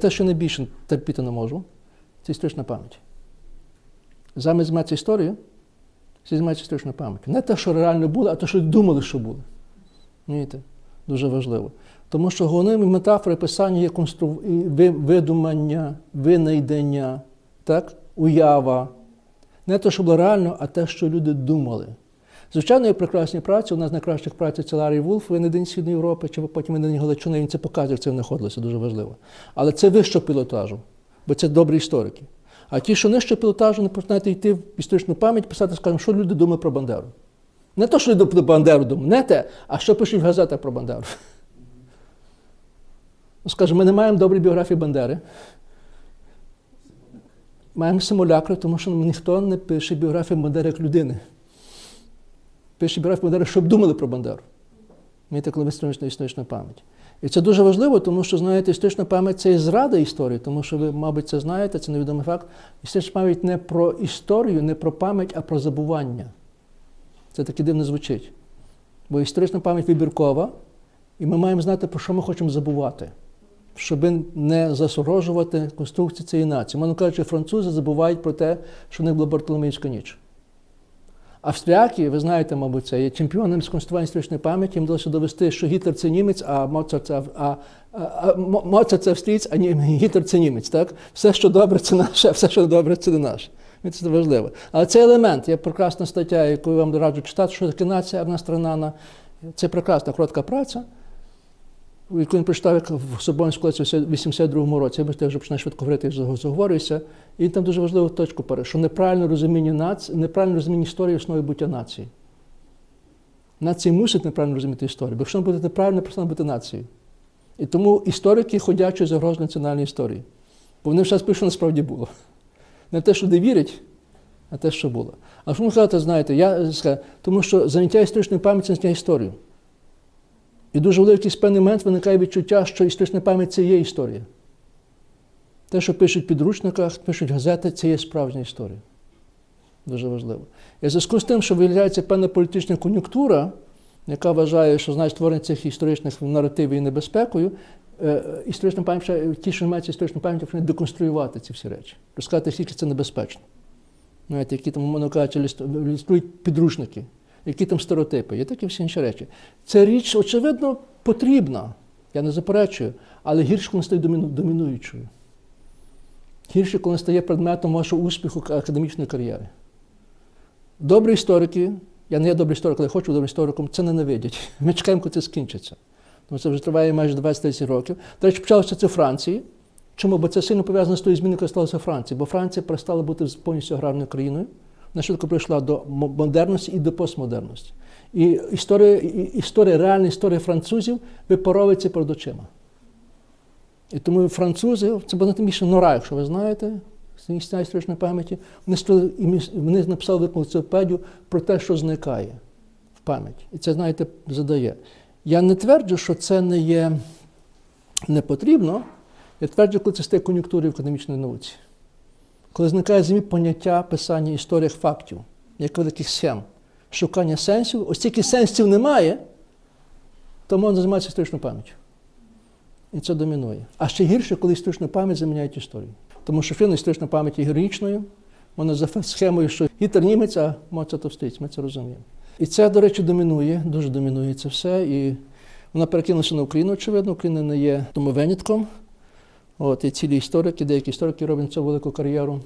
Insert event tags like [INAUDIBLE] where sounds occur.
Те, що найбільше терпіти не можу, це історична пам'ять. Замість займатися історією, всі займаються історичною пам'яттю. Не те, що реально було, а те, що думали, що було. Розумієте? Дуже важливо. Тому що головними метафори писання є констру... видумання, винайдення, так? уява. Не те, що було реально, а те, що люди думали. Звичайно, є прекрасні праці. Нас з найкращих праць це Ларі Вулф, винайдень Східної Європи, чи потім винайдень Галичини, він це показує, це знаходилося, дуже важливо. Але це вищого пілотажу, бо це добрі історики. А ті, що нижчого пілотажу, не починаєте йти в історичну пам'ять, писати, скажімо, що люди думають про Бандеру. Не те, що люди про Бандеру думають, не те, а що пишуть в газетах про Бандеру. Ну, Скажімо, ми не маємо доброї біографії Бандери. Маємо симулякри, тому що ніхто не пише біографію Бандери як людини. Пише біографію Бандери, щоб думали про Бандеру. Маєте, коли історична історична пам'ять. І це дуже важливо, тому що, знаєте, історична пам'ять це і зрада історії, тому що ви, мабуть, це знаєте, це невідомий факт. Історична пам'ять не про історію, не про пам'ять, а про забування. Це таке дивно звучить. Бо історична пам'ять вибіркова, і ми маємо знати, про що ми хочемо забувати, щоб не засорожувати конструкцію цієї нації. Можна кажучи, французи забувають про те, що в них була Бартоломейська ніч. Австріяки, ви знаєте, мабуть, це є чемпіоном з конструювання історичної пам'яті. Їм вдалося довести, що Гітлер це німець, а Моцарт це, а, а, Моцарт це австрієць, а [LAUGHS] Гітлер це німець. Так? Все, що добре, це наше, а все, що добре, це не наше. Це важливо. Але цей елемент, є прекрасна стаття, яку я вам раджу читати, що таке нація одна страна. Це прекрасна коротка праця, яку він прочитав як в Соборнську в 82-му році. Я я вже починаю швидко говорити, я заговорююся. І він там дуже важливу точку пари, що неправильне розуміння нації, неправильне розуміння історії основи буття нації. Нації мусять неправильно розуміти історію, бо якщо вона буде неправильно, перестане бути нацією. І тому історики ходячі загрозу національної історії. Бо вони все пишуть, що насправді було. Не те, що де вірять, а те, що було. А що можна сказати, знаєте, я скажу, тому що заняття історичної пам'яті це заняття історію. І дуже великий певний момент виникає відчуття, що історична пам'ять це є історія. Те, що пишуть в підручниках, пишуть газети, це є справжня історія. Дуже важливо. І в зв'язку з тим, що виявляється певна політична кон'юнктура, яка вважає, що значить створення цих історичних наративів є небезпекою, е, історична пам'ять, ті, що мають історичну пам'ять, повинні деконструювати ці всі речі. Розказати, скільки це небезпечно. Знаєте, які там, умовно кажучи, ілюструють підручники, які там стереотипи, є такі всі інші речі. Ця річ, очевидно, потрібна, я не заперечую, але гірше, коли стає доміну- домінуючою. Гірше, коли стає предметом вашого успіху академічної кар'єри. Добрі історики, я не є добрий історик, але хочу добрим істориком, це ненавидять. [LAUGHS] Ми чекаємо, коли це скінчиться. Тому це вже триває майже 20-30 років. До речі, почалося це Франції. Чому? Бо це сильно пов'язано з тою зміною, яка сталася Франції. Бо Франція перестала бути повністю аграрною країною. Швидко прийшла до модерності і до постмодерності. І історія, історія, реальна історія французів випаровується перед очима. І тому французи, це було більше нора, якщо ви знаєте, з місця історичної пам'яті, вони, вони написали велику про те, що зникає в пам'ять. І це, знаєте, задає. Я не тверджу, що це не є не потрібно. Я тверджу, коли це стає кон'юнктурою в академічній науці. Коли зникає змі поняття писання історіях фактів, як великих схем, шукання сенсів, ось тільки сенсів немає, то можна займатися історичною пам'яттю. І це домінує. А ще гірше, коли історичну пам'ять заміняють історію. Тому що фільм історична пам'ять є героїчною, вона за схемою, що Гітлер німець, а Моцарт австрійць, ми це розуміємо. І це, до речі, домінує, дуже домінує це все. І вона перекинулася на Україну, очевидно, Україна не є тому винятком. От, і цілі історики, деякі історики роблять цю велику кар'єру.